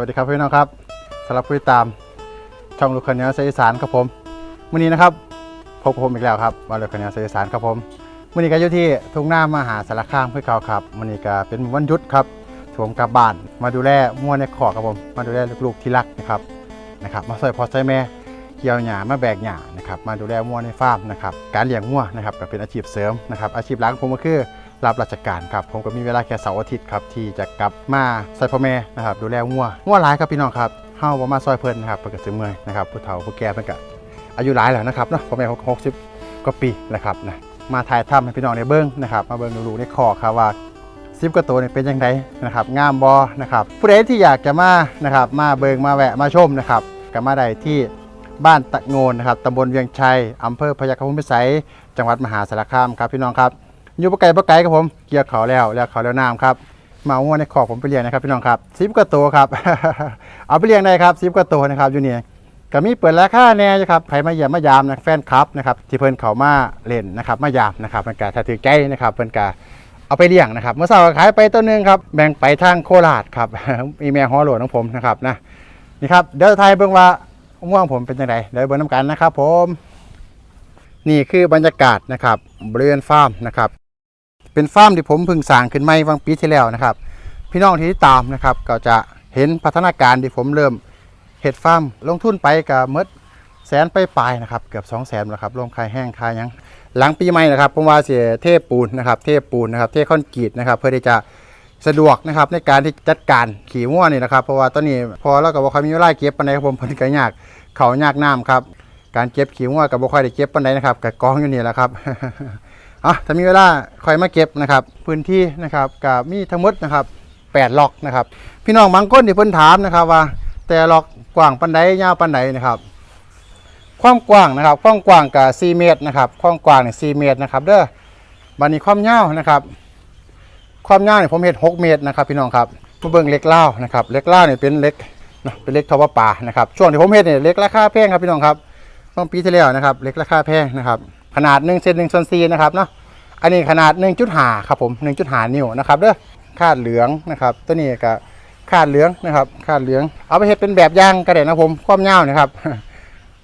วัสดีครับพี่น้องครับสำหรับผู้ติดตามช่องลูกคนเนี้เสียงอีสานครับผมวันนี้นะครับพบกับผมอีกแล้วครับว่าลูกคนเนี้เสียงอีสานครับผมวันนี้ก็อยู่ที่ทุ่งนามหาสารคามเพื่อเขาครับวันนี้ก็เป็นวันหยุดครับที่ผมกลับบ้านมาดูแลมั่วในขอครับผมมาดูแลลูกๆที่รักนะครับนะครับ มาช่พอใช้แม่เกี่ยวหญ้ามาแบกหญ้านะครับมาดูแลมั่วในฟาร์มนะครับการเลี้ยงมั่วนะครับก็เป็นอาชีพเสริมนะครับอาชีพหลักผมก็คือ รับราชการครับ ผมก็มีเวลาแค่เสาร์อาทิตย์ครับที่จะกลับมาใส่พ่อแม่นะครับดูแลงัวงัวหลายครับพี่น้องครับเฮาบ่มาซอยเพิ่นนะครับเพิ่นก็สิเมื่อยนะครับผู้เฒ่าผู้แก่เพิ่นก็อายุหลายแล้วนะครับเนาะพ่อแม่หกสิบกว่าปีนะครับนะมาถ่ายทำให้พี่น้องได้เบิ่งนะครับมาเบิ่งดูๆในคอครับว่าซิบกว่าตัวนี่เป็นยังไงนะครับงามบ่นะครับผู้ใดที่อยากจะมานะครับมาเบิ่งมาแวะมาชมนะครับก็มาได้ที่บ้านตะโงนนะครับตำบลเวียงชัยอำเภอพยัคฆภูมิพิสัยจังหวัดมหาสารคามครับพี่น้องครับ อยู่ปะไก่ปะไก่ครับผม เกี่ยวเขาแล้วแล้วเขาแล้วน้ำครับมาวัวในขอกผมไปเลี้ยงนะครับพี่น้องครับซิบกว่าตัวครับ เอาไปเลี้ยงได้ครับซิบกว่าตัวนะครับอยู่นี่ก็มีเปิดราคาแน่ครับใครมาเยี่ยมมายามนะแฟนคลับนะครับที่เพิ่นเขามาเล่นนะครับมายามนะครับเพิ่นกาถ้าถือใจนะครับเพิ่นกาเอาไปเลี้ยงนะครับเมื่อเช้าก็ขายไปตัวหนึงครับแบ่งไปทางโคราชครับอีแม่ฮอโหลดของผมนะครับนะนี่ครับเดี๋ยวไทยเบิ่งว่าม่วงผมเป็นยังไงเดี๋ยวเบิ่งน้ำกันนะครับผม นี่คือบรรยากาศนะครับบริเวณฟาร์มนะครับ เป็นฟาร์มที่ผมเพิ่งสร้างขึ้นใหม่วังปีที่แล้วนะครับ พี่น้องที่ติดตามนะครับก็จะเห็นพัฒนาการที่ผมเริ่มเห็ดฟาร์มลงทุนไปกับเมดแสนไปปลายนะครับเกือบ2 0 0แสนแล้วครับรวมคายแห้งคายยังหลังปีใหม่นะครับผมว่าเสียเทปูนนะครับ เทปูนนะครับเทคอนกรีตนะครับ เพื่อที่จะสะดวกนะครับในการที่จัดการขี่ง่วนี่นะครับ เพราะว่าตอนนี้พอแล้วก็บ่ค่อยมีเวลาเก็บปานใดครับผมเพิ่นก็ยากเขายากน้ำครับการเก็บขี่ง่วกับบ่ค่อยได้เก็บปานใดนะครับกับกองอยู่นี่แหละครับ อะถ้ามีเวลาคอยมาเก็บนะครับ พื้นที่นะครับกับมีทั้งหมดนะครับ8ล็อกนะครับ พี่น้องบางคนที่เพิ่นถามนะครับว่า แต่ล็อกกว้างปันใดยาวปันใดนะครับความกว้างนะครับความกว้างกับ4เมตรนะครับความกว้างเนี่ย4เมตรนะครับเด้อบัดนี้ความยาวนะครับ ความยาวเนี่ยผมเห็น6เมตรนะครับ พี่น้องครับมาเบิ่งเล็กเล่านะครับเล็กเล่าเนี่ยเป็นเล็กเนะเป็นเล็กทอปป่านะครับช่วงที่ผมเห็นเนี่ยเล็กราคาแพงครับพี่น้องครับต้องปีที่แล้วนะครับเล็กราคาแพงนะครับ ขนาด1เซน1ส่วน4นะครับเนาะอันนี้ขนาด 1.5 ครับผม 1.5 นิ้วนะครับเด้อคาดเหลืองนะครับ ตัวนี้ก็คาดเหลืองนะครับคาดเหลือง เอาไปเฮ็ดเป็นแบบยางก็ได้นะผมความยาวนะครับ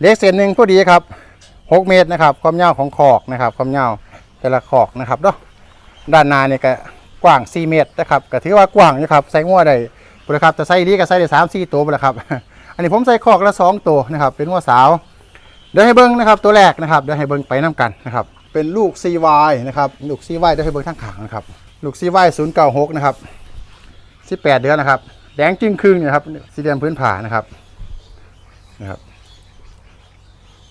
เล็กเศษหนึ่งพอดีครับ 6 เมตรนะครับ ความยาวของขอกนะครับ ความยาวแต่ละขอกนะครับเนาะด้านหน้านี่ก็กว้าง 4 เมตรนะครับก็ถือว่ากว้างนะครับใส่งัวได้บุญครับแต่ใส่ดีก็ใส่ได้3 4 ตัวบุญครับ อันนี้ผมใส่ขอกละ2ตัวนะครับ เป็นงัวสาว เดี๋ยวให้เบิ้งนะครับตัวแรกนะครับเดี๋ยวให้เบิ้งไปน้กันนะครับเป็นลูก CY นะครับลูก CY เดี๋ยวให้เบิ้งทั้งขางนะครับลูก CY 096นะครับ18 เดือนนะครับแดงจิ้งครึ่งนะครับสีแดงพื้นผ่านะครับนะครับ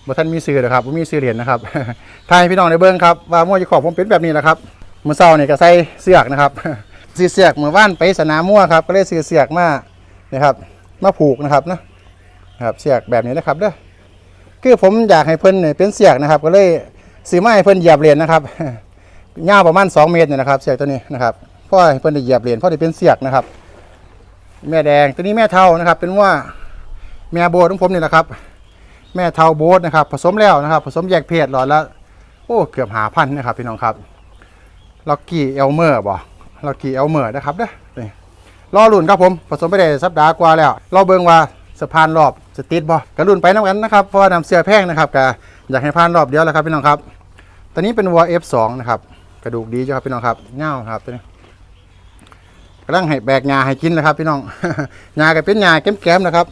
บ่ท่านมีซื้อนะครับมีซื้อเหรียญนะครับทายพี่น้องในเบิ้งครับว่ามั่วจะขอบผมเป็นแบบนี้แหละครับมือเช้านี่ก็ใส่เสือกนะครับซื้อเสือกเมื่อว่านไปสนามมั่วครับก็เลยซื้อเสือกมานะครับมาผูกนะครับนะนะครับเสือกแบบนี้นะครับเด้อ คือผมอยากให้เพิ่นเนี่ยเป็นเสียกนะครับ ก็เลยซื้อมาให้เพิ่นเหยียบเหรียญนะครับยาวประมาณ 2 เมตรเนี่ยนะครับ เสียกตัวนี้นะครับเพราะให้เพิ่นได้เหยียบเหรียญเพราะได้เป็นเสียกนะครับ แม่แดงตัวนี้แม่เทานะครับ เป็นว่าแม่โบสของผมนี่แหละครับ แม่เทาโบสนะครับ ผสมแล้วนะครับ ผสมแยกเพศหลอดละโอ้เกือบหาพันนะครับพี่น้องครับล็อกกี้เอลเมอร์บ่ล็อกกี้เอลเมอร์นะครับเด้อนี่รอรุ่นครับผมผสมไปได้สัปดาห์กว่าแล้วรอเบิ่งว่า สะพานรอบจะติดบ่กระรุ่นไปน้ำกันนะครับเพราะว่านำเสื้อแพงนะครับก็อยากให้ผ่านรอบเดียวแล้วครับพี่น้องครับตัวนี้เป็นวัว F2 นะครับกระดูกดีจ้ะครับพี่น้องครับเง่าครับตัวนี้กำลังให้แบกหญ้าให้กินนะครับ พี่น้องหญ้าก็เป็นหญ้าแก้มๆนะครับ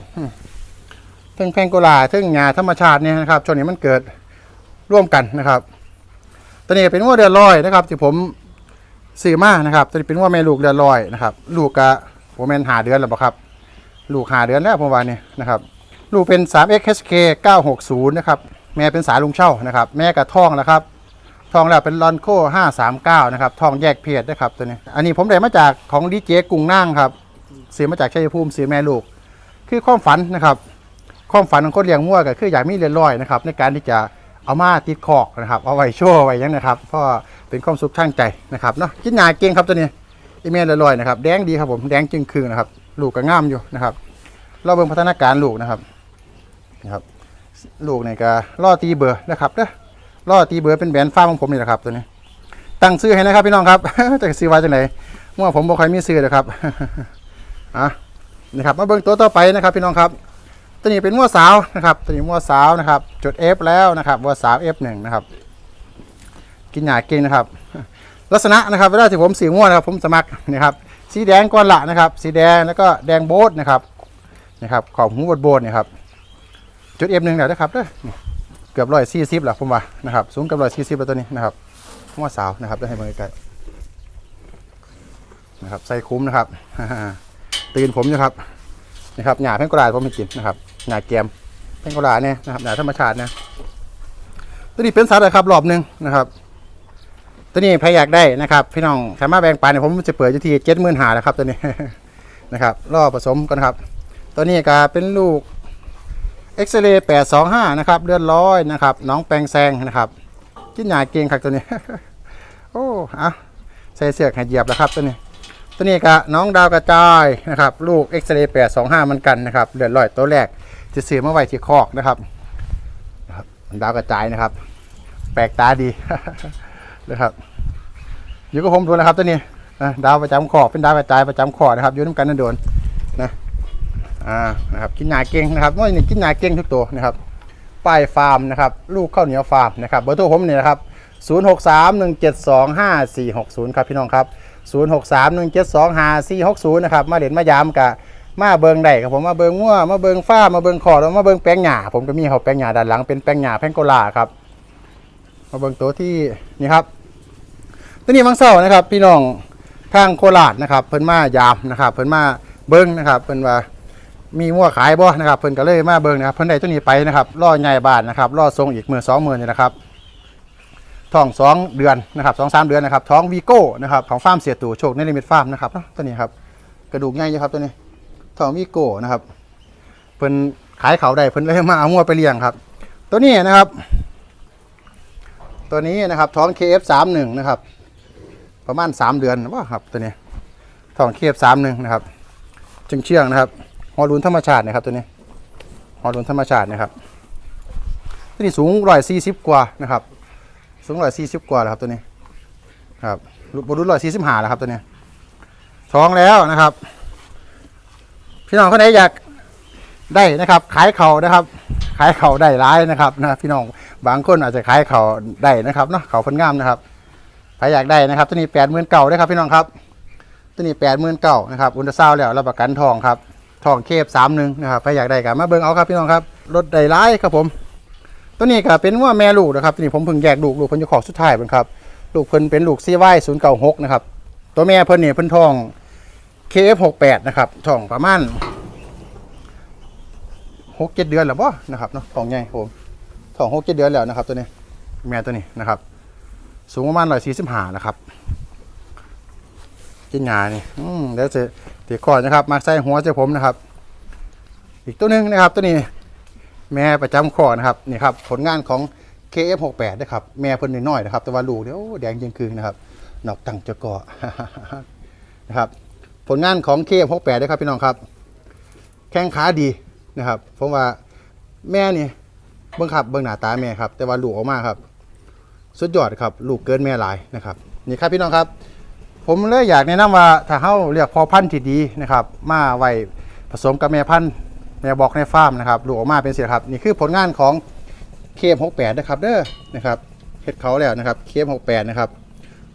ทั้งแพงโกลาทั้งหญ้าธรรมชาติเนี่ยนะครับช่วงนี้มันเกิดร่วมกันนะครับ ตัวนี้เป็นวัวเดือดลอยนะครับ ที่ผมซื้อมานะครับ ตัวนี้เป็นวัวแม่ลูกเดือดลอยนะครับ ลูกกะผมเป็นหาเดือนแล้วบ่ครับ ลูกหาเดือนแล้วผมว่านี่นะครับลูกเป็น 3XHK 960 นะครับ แม่เป็นสายลุงเช่านะครับ แม่กับท้องแล้วครับทองแล้วเป็นลอนโค539 นะครับทองแยกเพศนะครับตัวนี้ อันนี้ผมได้มาจากของดีเจกรุงนั่งครับซื้อมาจากชัยภูมิซื้อแม่ลูก คือความฝันนะครับ ความฝันของคนเลี้ยงมั่วก็คืออยากมีเรียนร้อยนะครับในการที่จะเอามาติดคอกนะครับ เอาไว้โชว์ไว้ยังนะครับ เพราะว่าเป็นความสุขทางใจนะครับเนาะกินหยาเก่งครับตัวนี้อีเมลลอยๆนะครับ แดงดีครับผม แดงจึงคืนนะครับ ลูกก็งามอยู่นะครับ เราเบิ่งพัฒนาการลูกนะครับนะครับลูกนี่ก็ล่อตีเบอร์นะครับเด้อล่อตีเบอร์เป็นแบรนด์ฟ้าของผมนี่แหละครับตัวนี้ ตั้งซื้อให้นะครับพี่น้องครับจะซื้อไว้จังไหนเมื่อผมบ่ค่อยมีซื้อนะครับอะนะครับมาเบิ่งตัวต่อไปนะครับพี่น้องครับ ตัวนี้เป็นมัวสาวนะครับ ตัวนี้มัวสาวนะครับจุด F แล้วนะครับมัวสาว F1 นะครับกินหยาเก่งนะครับ ลักษณะนะครับเวลาที่ผมสีม่วนะครับ ผมสมัครนะครับ สีแดงก้อนละนะครับ สีแดงแล้วก็แดงโบสนะครับนะครับขอบหูบดโบสนี่ยครับจุด F1 แล้วนะครับเด้อเกือบร้อยสี่สิบแล้วผมว่านะครับสูงเกือบร้อยสี่สิบแล้วตัวนี้นะครับมัวสาวนะครับได้ให้เบิ่งใกล้ๆนะครับใส่คุ้มนะครับตื่นผมนะครับนะครับหญ้าเพ่งกระดาษผมไม่กินนะครับหญ้าแกมเพ่งกระดาษเนี่ยนะครับหญ้าธรรมชาตินี่ยตัวนี้เป็นสัตว์นะครับรอบหนึ่งนะครับ ตัวนี้ใครอยากได้นะครับพี่น้องสามารถแบ่งปันเนี่ยผมจะเปิดอยู่ที่เจ็ดหมื่นหาแล้วครับตัวนี้นะครับรอผสมกันครับ ตัวนี้ก็เป็นลูกเอ็กซเรย์แปดสองห้านะครับเลือดร้อยนะครับน้องแปลงแซงนะครับกินหญ้าเก่งครับตัวนี้ โอ้อะใส่เสือให้เหยียบแล้วครับตัวนี้ ตัวนี้ก็น้องดาวกระจายนะครับลูกเอ็กซเรย์แปดสองห้ามันกันนะครับเลือดลอยตัวแรกจะซื้อมาไว้ที่คอกนะครับนะครับดาวกระจายนะครับ แปลกตาดี นะครับ อยู่กับผมดูนะครับตัวนี้นะดาวประจำคอกเป็นดาวกระจายประจำคอกนะครับอยู่น้ำกันนั่นโดนนะอ่านะครับกินหนาเก่งนะครับว่านี่กินหนาเก่งทุกตัวนะครับป้ายฟาร์มนะครับลูกข้าวเหนียวฟาร์มนะครับเบอร์โทรผมนี่นะครับ0 6 3 1 7 2 5 4 6 0ครับพี่น้องครับ0 6 3 1 7 2 5 4 6 0นะครับมาเด่นมายามกะมาเบิงได้ครับผมมาเบิงงัวมาเบิงฟ้ามาเบิงขอแล้วมาเบิงแป้งหญ้าผมก็มีเขาแป้งหญ้าด้านหลังเป็นแป้งหญ้าแพงโกลาครับ มาเบิงตัวที่นี่ครับ ตัวนี้มังเศร้านะครับ พี่น้องทางโคราชนะครับ เพิ่นมายามนะครับ เพิ่นมาเบิงนะครับ เพิ่นว่ามีมั่วขายบ่นะครับ เพิ่นก็เลยมาเบิงนะครับ เพิ่นได้ตัวนี้ไปนะครับล่อใหญ่บาทนะครับล่อทรงอีกหมื่นสองหมื่นนี่นะครับท้องสองเดือนนะครับสองสามเดือนนะครับท้องวีโก้นะครับของฟาร์มเสียตู่โชคในลิมิตฟาร์มนะครับเนาะตัวนี้ครับกระดูกใหญ่ยครับตัวนี้ท้องวีโก้นะครับเพิ่นขายเขาได้เพิ่นเลยมาเอางัวไปเลี้ยงครับ ตัวนี้นะครับ ตัวนี้นะครับท้อง KF31 นะครับ ประมาณ 3 เดือนว่าครับตัวนี้ท้อง KF31 นะครับจึงเชื่องนะครับฮอร์ลูนธรรมชาตินะครับตัวนี้ฮอร์ลูนธรรมชาตินะครับ ตัวนี้สูงร้อยสี่สิบกว่านะครับ สูงร้อยสี่สิบกว่าแล้วครับตัวนี้ครับบรุษร้อยสี่สิบห้าแล้วครับตัวนี้ท้องแล้วนะครับ พี่น้องคนไหนอยากได้นะครับ ขายเขานะครับ ขายเขาได้ร้ายนะครับนะพี่น้อง บางคนอาจจะขายเขาได้นะครับเนาะเขาเพิ่นงามนะครับใครอยากได้นะครับ ตัวนี้แปดหมื่นเก่าได้ครับพี่น้องครับ ตัวนี้แปดหมื่นเก่านะครับอุลตราซาวด์แล้วรับประกันทองครับทองเคฟสามหนึ่งนะครับใครอยากได้กันมาเบิ่งเอาครับพี่น้องครับรถได้ร้ายครับผม ตัวนี้ก็เป็นว่าแม่ลูกนะครับตัวนี้ผมเพิ่งแยกลูกลูกเพิ่นจะขอสุดท้ายเพิ่นครับลูกเพิ่นเป็นลูกซีไวศูนย์เก้าหกนะครับตัวแม่เพิ่นนี่เพิ่นทอง KF68 นะครับทองประมาณหกเจ็ดเดือนแล้วบ่นะครับเนาะทองใหญ่ผม ทองหกเจ็ดเดือนแล้วนะครับตัวนี้ แม่ตัวนี้นะครับ สูงประมาณร้อยสี่สิบห้านะครับกินหยานี่อืมเดี๋ยวจะตีก่อนนะครับ มาใส่หัวเจ้าผมนะครับ อีกตัวหนึ่งนะครับ ตัวนี้ แม่ประจำคอนะครับนี่ครับ ผลงานของ KF68 นะครับ แม่เพิ่นน้อยๆนะครับ แต่ว่าลูกเนี่ยโอ้แดงจริงคืนนะครับนอกตังจะก่อนะครับ ผลงานของ KF68 นะครับพี่น้องครับ แข้งขาดีนะครับผมว่าแม่นี่ เบิ่งครับเบิ่งหน้าตาแม่ครับ แต่ว่าลูกออกมาครับ สุดยอดครับ ลูกเกินแม่หลายนะครับ นี่ครับพี่น้องครับ ผมเลยอยากแนะนำว่าถ้าเฮาเลือกพอพันธุ์ที่ดีนะครับ มาไว้ผสมกับแม่พันธุ์แม่บอกในฟาร์มนะครับลูกออกมาเป็นเสียครับนี่คือผลงานของเคม68นะครับเด้อนะครับเฮ็ดเขาแล้วนะครับเคม68นะครับ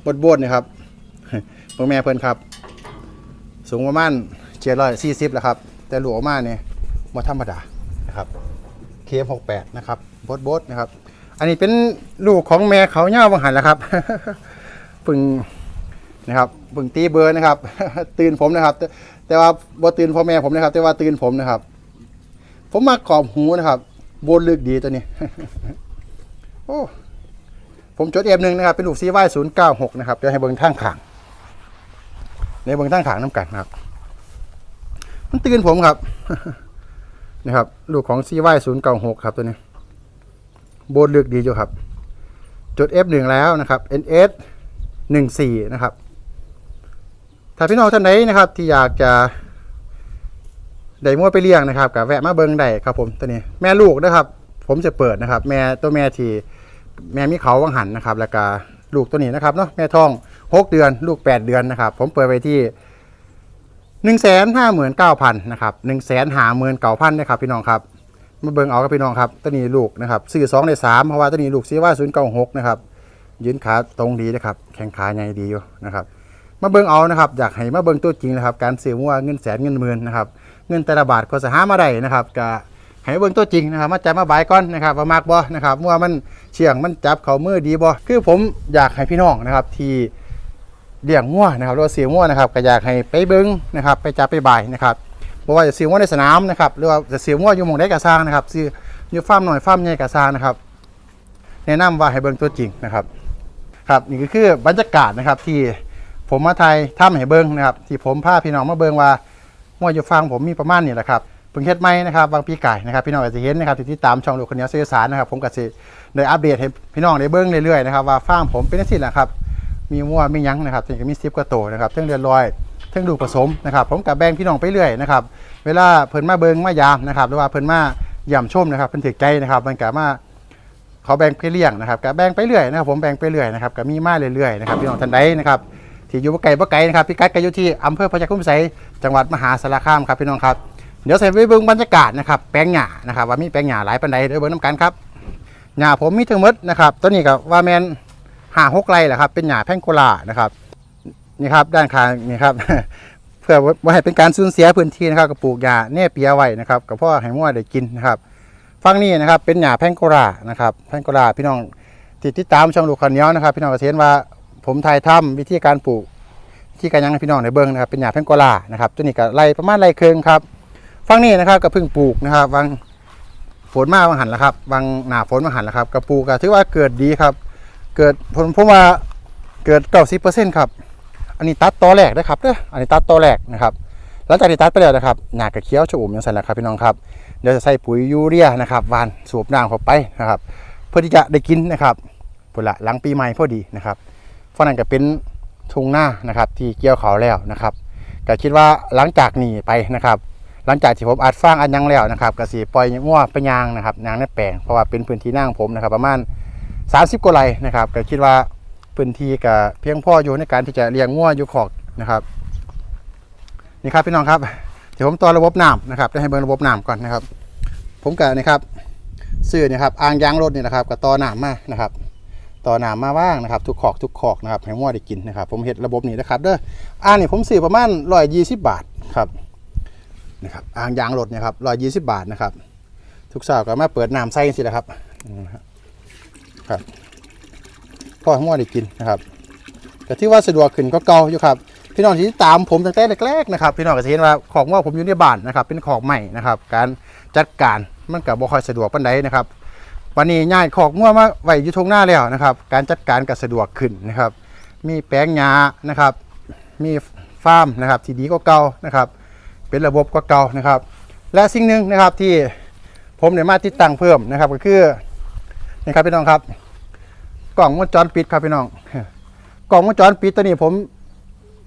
บดบดนะครับเพิ่งแม่เพิ่นครับ สูงประมาณ740แล้วครับ แต่หลูกออกมาเนี่ยบ่ธรรมดานะครับ เคม68นะครับบดบดนะครับ อันนี้เป็นลูกของแม่เขาเน่าบังหันแล้วครับเพิ่งนะครับเพิ่งตีเบอร์นะครับ ตื่นผมนะครับแต่แต่ว่าบ่ตื่นพ่อแม่ผมนะครับ แต่ว่าตื่นผมนะครับ ผมมาขอบหูนะครับบนลึกดีตัวนี้ โอ้ผมจดเอฟหนึ่งนะครับ เป็นลูกซีไวศูนย์เก้าหกนะครับเดี๋ยวให้เบิ้งทางขางในเบิ้งทางขางน้ำกันนะครับ มันตื่นผมครับ นะครับ ลูกของซีไวศูนย์เก้าหกครับตัวนี้ โบนลึกดีอยู่ครับ จด F1 แล้วนะครับ NS 14นะครับ ถ้าพี่น้องท่านใดนะครับ ที่อยากจะได้มั่วไปเลี้ยงนะครับกับแวะมาเบิงได้ครับผมตัวนี้ แม่ลูกนะครับ ผมจะเปิดนะครับ แม่ตัวแม่ที่แม่มีเขาวังหันนะครับ แล้วก็ลูกตัวนี้นะครับเนาะแม่ท้องหกเดือน ลูกแปดเดือนนะครับ ผมเปิดไปที่ หนึ่งแสนห้าหมื่นเก้าพันนะครับหนึ่งแสนห้าหมื่นเก้าพันนะครับพี่น้องครับมาเบิ่งเอากับพี่น้องครับตัวนี้ลูกนะครับซื้อสองในสามเพราะว่าตัวนี้ลูกซีว่าศูนย์เก้าหกนะครับยืนขาตรงดีนะครับแข้งขาใหญ่ดีอยู่นะครับมาเบิ่งเอานะครับอยากให้มาเบิ่งตัวจริงนะครับการซื้อวัวเงินแสนเงินหมื่นนะครับเงินแต่ละบาทก็จะหามาได้นะครับก็ให้เบิ่งตัวจริงนะครับมาจับมาบายก่อนนะครับว่ามากบ่นะครับวัวมันเชียงมันจับเขามือดีบ่คือผมอยากให้พี่น้องนะครับที่ เลี้ยงงัวนะครับหรือว่าเสียงัวนะครับก็อยากให้ไปเบิ้งนะครับไปจับไปบ่ายนะครับบ่ว่าจะเสียงัวในสนามนะครับหรือว่าจะเสียงัวอยู่หมองใดกระซางนะครับซื้ออยู่ฟาร์มหน่อยฟาร์มใหญ่กระซางนะครับ แนะนำว่าให้เบิ้งตัวจริงนะครับครับนี่ก็คือบรรยากาศนะครับที่ผมมาไทยถ้ำให้เบิ้งนะครับที่ผมพาพี่น้องมาเบิ้งว่างัวอยู่ฟาร์มผมมีประมาณนี้แหละครับเพิ่งเฮ็ดใหม่นะครับบางปีไก่นะครับพี่น้องอาจจะเห็นนะครับที่ติดตามช่องลูคนเหนี้สื่อสารนะครับผมก็สิได้อัปเดตให้พี่น้องได้เบิ้งเรื่อยๆนะครับว่าฟาร์มผมเป็นจังซี่แหละครับ มีวัวมียังนะครับถึงก็มีซิปกระโตนะครับเทั้งเรือนลอยเทั้งดูผสมนะครับ ผมกับแบงพี่น้องไปเรื่อยนะครับ เวลาเพิ่นมาเบิงมายามนะครับหรือว่าเพิ่นมาย่ำชมนะครับเพิ่นถือใจนะครับมันก็มาเขาแบ่งไปเลี้ยงนะครับก็แบ่งไปเรื่อยนะครับผมแบ่งไปเรื่อยนะครับก็มีมาเรื่อยๆนะครับพี่น้องท่านใดนะครับที่อยู่บ่ไกลบ่ไกลนะครับพี่กัดก็อยู่ที่อำเภอพระยาคุ้มไสจังหวัดมหาสารคามครับพี่น้องครับเดี๋ยวใส่ไปเบิ่งบรรยากาศนะครับแปลงหญ้านะครับว่ามีแปลงหญ้าหลายปานใดเดี๋ยวเบิ่งน้ำกันครับหญ้าผมมีทั้งหมดนะครับตัวนี้ก็ว่าแมน ห้าหกไร่แหละครับ เป็นหญ้าแพงโกลานะครับนี่ครับด้านข้างนี่ครับ เพื่อว่าให้เป็นการสูญเสียพื้นที่นะครับกับปลูกหญ้าเนี่ยเปียไว้นะครับกับพ่อให้มั่วได้กินนะครับฝั่งนี้นะครับเป็นหญ้าแพงโกลานะครับแพงโกลาพี่น้องติดติดตามช่องลูกคันเนี้ยวนะครับ พี่น้องก็จะเห็นว่าผมถ่ายทำวิธีการปลูกวิธีการยังพี่น้องในเบิ้งนะครับเป็นหญ้าแพงโกลานะครับตัวนี้ก็ไร่ประมาณไร่ครึ่งครับฝั่งนี้นะครับก็เพิ่งปลูกนะครับวางฝนมาบางหันแล้วครับวางหนาฝนบางหันแล้วครับก็ปลูกก็ถือว่าเกิดดีครับ เกิดผมผมว่าเกิดเก้าสิบเปอร์เซ็นต์ครับ อันนี้ตัดตอแรกนะครับเด้ออันนี้ตัดตอแรกนะครับหลังจากที่ตัดไปแล้วนะครับหนากระเคี้ยวชะอุ่มยังใส่แล้วครับพี่น้องครับเดี๋ยวจะใส่ปุ๋ยยูเรียนะครับวานสูบน้ำเข้าไปนะครับ เพื่อที่จะได้กินนะครับพุ่นละหลังปีใหม่พอดีนะครับเพราะนั้นก็เป็นทุ่งหน้านะครับที่เกี่ยวเขาแล้วนะครับก็คิดว่าหลังจากนี้ไปนะครับหลังจากที่ผมอัดฟางอันยังแล้วนะครับก็สีปล่อยมั่วไปยางนะครับยางในแปลงเพราะว่าเป็นพื้นที่นั่งผมนะครับ ประมาณ 30กว่าไร่นะครับก็คิดว่าพื้นที่ก็เพียงพออยู่ในการที่จะเลี้ยงงัวอยู่ขอกนะครับ นี่ครับพี่น้องครับเดี๋ยวผมต่อระบบน้ำนะครับจะให้เบิ่งระบบน้ำก่อนนะครับ ผมก็นะครับซื้อเนะครับอ่างยางรถนี่นะครับก็ต่อน้ำมานะครับต่อน้ำมาว่างนะครับ ทุกขอกทุกขอกนะครับให้งัวได้กินนะครับ ผมเห็ดระบบนี้นะครับเด้ออ่างนี่ผมซื้อประมาณ120บาทครับนะครับอ่างยางรถเนี่ยครับ120บาทนะครับ ทุกเช้าก็มาเปิดน้ำใส่สิแหละครับ ครับพ่อให้มั่วได้กินนะครับแต่ที่ว่าสะดวกขึ้นก็เก่าอยู่ครับ พี่น้องที่ตามผมตั้งแต่แรกๆนะครับ พี่น้องก็จะเห็นว่าของว่าผมอยู่ในบ้านนะครับ เป็นของใหม่นะครับ การจัดการมันกับบ่ค่อยสะดวกปานใดนะครับ วันนี้ย้ายของมั่วมาไว้อยู่ทงหน้าแล้วนะครับ การจัดการก็สะดวกขึ้นนะครับ มีแปลงหญ้านะครับ มีฟาร์มนะครับ ที่ดีก็เก่านะครับ เป็นระบบก็เก่านะครับ และสิ่งหนึ่งนะครับที่ผมได้มาติดตั้งเพิ่มนะครับ ก็คือ นี่ครับพี่น้องครับ กล่องวงจรปิดครับพี่น้อง กล่องวงจรปิดตัวนี้ผม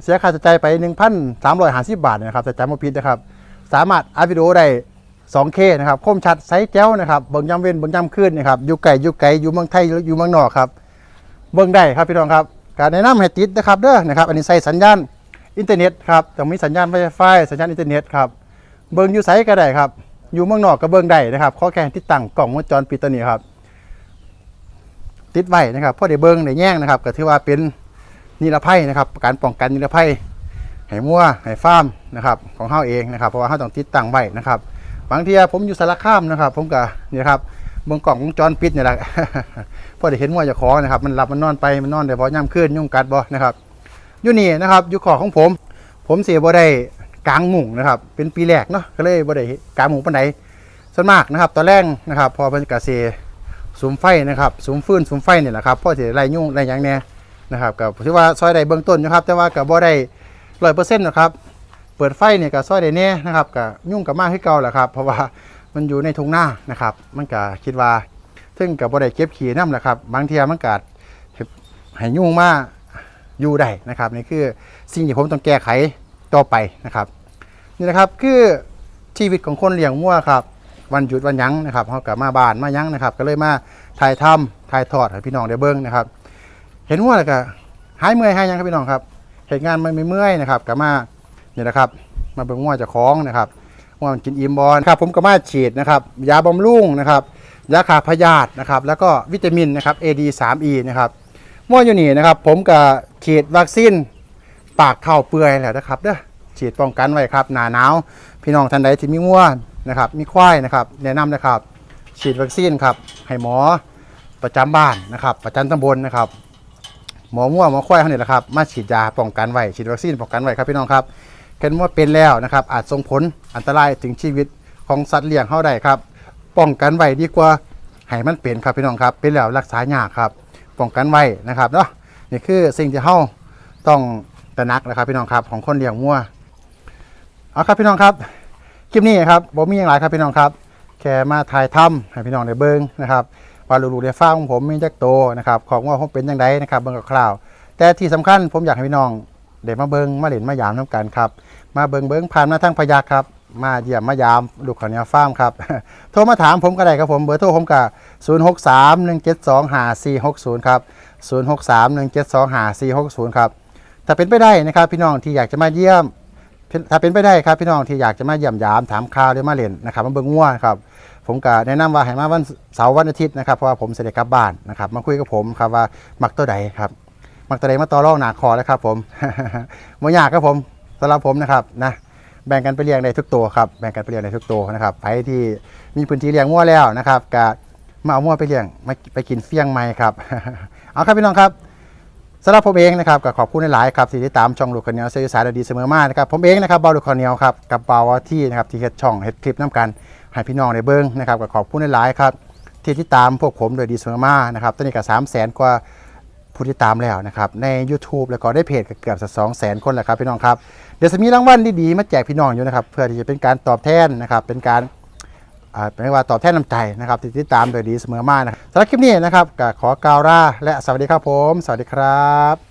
เสียค่าใช้จ่ายไป1,350บาทนะครับแต่จำมาผิดนะครับ สามารถอัดวิดีโอได้ 2K นะครับคมชัดไซส์แจ้วนะครับเบิ่งย่ำเว้นเบิ่งย่ำขึ้นนะครับอยู่ไกลอยู่ไกลอยู่เมืองไทยอยู่เมืองนอกครับ เบิ่งได้ครับพี่น้องครับ การแนะนำให้ติดนะครับเด้อนะครับ อันนี้ใส่สัญญาณอินเทอร์เน็ตครับต้องมีสัญญาณไวไฟสัญญาณอินเทอร์เน็ตครับเบิ่งอยู่ไซส์ก็ได้ครับ อยู่เมืองนอกก็เบิ่งได้นะครับข้อแค่ติดตั้งกล่องวงจรปิดตัวนี้ครับ ติดไว้นะครับพอได้เบิ้งได้แย่งนะครับก็ถือว่าเป็นนิรภัยนะครับ การป้องกันนิรภัยให้มั่วให้ฟ้ามนะครับของเฮาเองนะครับ เพราะว่าเฮาต้องติดตั้งไว้นะครับบางทีผมอยู่สารคามนะครับ ผมก็นี่ครับเบิ่งกล่องวงจรปิดนี่แหละพอได้เห็นมั่วจะขอนะครับ มันหลับมันนอนไปมันนอนได้บ่ย่ำขึ้นยุ่งกัดบ่นะครับอยู่นี่นะครับอยู่ขอของผม ผมเสียบ่ได้กลางหมุงนะครับ เป็นปีแรกเนาะก็เลยบ่ได้กลางหมุงปานใดส่วนมากนะครับตอนแรกนะครับ พอเพิ่นก็เสีย สุมไฟนะครับสุมฟืนสุมไฟนี่แหละครับพ่อสิไล่ยุ่งไล่หยังแน่นะครับก็ถือว่าซอยได้เบื้องต้นนะครับ แต่ว่าก็บ่ได้ร้อยเปอร์เซ็นต์นะครับเปิดไฟเนี่ยก็ซอยได้แน่นะครับก็ยุ่งกับมากขึ้เก่าแหละครับ เพราะว่ามันอยู่ในทุ่งหน้านะครับ มันก็คิดว่าซึ่งกับบ่ได้เก็บขี้น้ำแหละครับ บางเทียมันก็ให้ยุ่งมากอยู่ได้นะครับนี่คือสิ่งที่ผมต้องแก้ไขต่อไปนะครับนี่นะครับคือชีวิตของคนเลี้ยงวัวครับ วันหยุดวันยังนะครับเขากลับมาบ้านมายังนะครับ ก็เลยมาถ่ายทำถ่ายทอดให้พี่น้องได้เบิ้งนะครับ เห็นว่าแล้วก็หายเมื่อยหายยังครับพี่น้องครับเหตุงานมันไม่เมื่อยนะครับกลับมาเนี่ยนะครับ มาเบิ่งง่วจะคล้องนะครับว่ามันกินอิ่มบอลครับ ผมก็มาฉีดนะครับ ยาบำรุงนะครับยาขาพยาธินะครับ แล้วก็วิตามินนะครับ AD 3E นะครับง่วอยู่นี่นะครับ ผมก็ฉีดวัคซีนปากเข่าเปื่อยแล้วนะครับเด้อฉีดป้องกันไว้ครับหนาหนาว พี่น้องท่านใดที่มีง่วนะครับ มีควายนะครับ แนะนำนะครับ ฉีดวัคซีนครับ ให้หมอประจำบ้านนะครับ ประจำตำบลนะครับ หมอมั่วหมอควายเขาเนี่ยแหละครับ มาฉีดยาป้องกันไว้ฉีดวัคซีนป้องกันไว้ครับพี่น้องครับเห็นว่าเป็นแล้วนะครับ อาจส่งผลอันตรายถึงชีวิตของสัตว์เลี้ยงเขาได้ครับ ป้องกันไว้ดีกว่าให้มันเป็นครับพี่น้องครับ เป็นแล้วรักษายากครับ ป้องกันไว้นะครับเนาะ นี่คือสิ่งที่เขาต้องตระหนักนะครับพี่น้องครับของคนเลี้ยงวัว เอาครับพี่น้องครับ คลิปนี้ครับผมมีอย่างไรครับพี่น้องครับแค่มาถ่ายทำให้พี่น้องได้เบิ้งนะครับว่าลูกๆได้ฟังของผมมีจักโตนะครับของว่าผมเป็นยังไงนะครับเบิ้งคร่าวๆแต่ที่สำคัญผมอยากให้พี่น้องได้มาเบิ้งมาเล่นมายามน้ำกันครับมาเบิ้งเบิ้งผ่านมาทั้งพยักครับ มาเยี่ยมมายามลูกขาวเนียวฟาร์มครับโทรมาถามผมก็ได้ครับผมเบอร์โทรผมกับ0 6 3 1 7 2 5 4 6 0ครับ0 6 3 1 7 2 5 4 6 0ครับถ้าเป็นไปได้นะครับ พี่น้องที่อยากจะมาเยี่ยม ถ้าเป็นไปได้ครับพี่น้องที่อยากจะมาเยี่ยมยามถามข่าวหรือมาเล่นนะครับมาเบิ่งงัวครับผมก็แนะนำว่าให้มาวันเสาร์วันอาทิตย์นะครับเพราะว่าผมเสด็จกลับบ้านนะครับมาคุยกับผมครับว่ามักตัวใดครับมักตัวใดมาต่อรองหนาคอแล้วครับผมม่ยากครับผมสำหรับผมนะครับนะแบ่งกันไปเลี้ยงได้ทุกตัวครับแบ่งกันไปเลี้ยงได้ทุกตัวนะครับใครที่มีพื้นที่เลี้ยงงัวแล้วนะครับก็มาเอางัวไปเลี้ยงมาไปกินเฟี้ยงไหมครับเอาครับพี่น้องครับ สำหรับผมเองนะครับก็ขอบคุณหลายๆครับที่ติดตามช่องลูกคนเนียวเซอร์สายดีเสมอมานะครับผมเองนะครับเบาลูกคนเนียวครับกับเบาว่าที่นะครับที่เฮ็ดช่องเฮ็ดคลิปน้ำกันให้พี่น้องได้เบิ้งนะครับก็ขอบคุณหลายๆครับที่ติดตามพวกผมโดยดีเสมอมานะครับตอนนี้ก็สามแสนกว่าผู้ติดตามแล้วนะครับใน YouTube แล้วก็ได้เพจก็เกือบสองแสนคนแล้วครับพี่น้องครับเดี๋ยวจะมีรางวัลดีๆมาแจกพี่น้องอยู่นะครับเพื่อที่จะเป็นการตอบแทนนะครับเป็นการ เป็นว่าตอบแทนน้ำใจนะครับที่ติดตามโดยดีเสมอมานะครับสำหรับคลิปนี้นะครับก็ขอกล่าวลาและสวัสดีครับผม สวัสดีครับ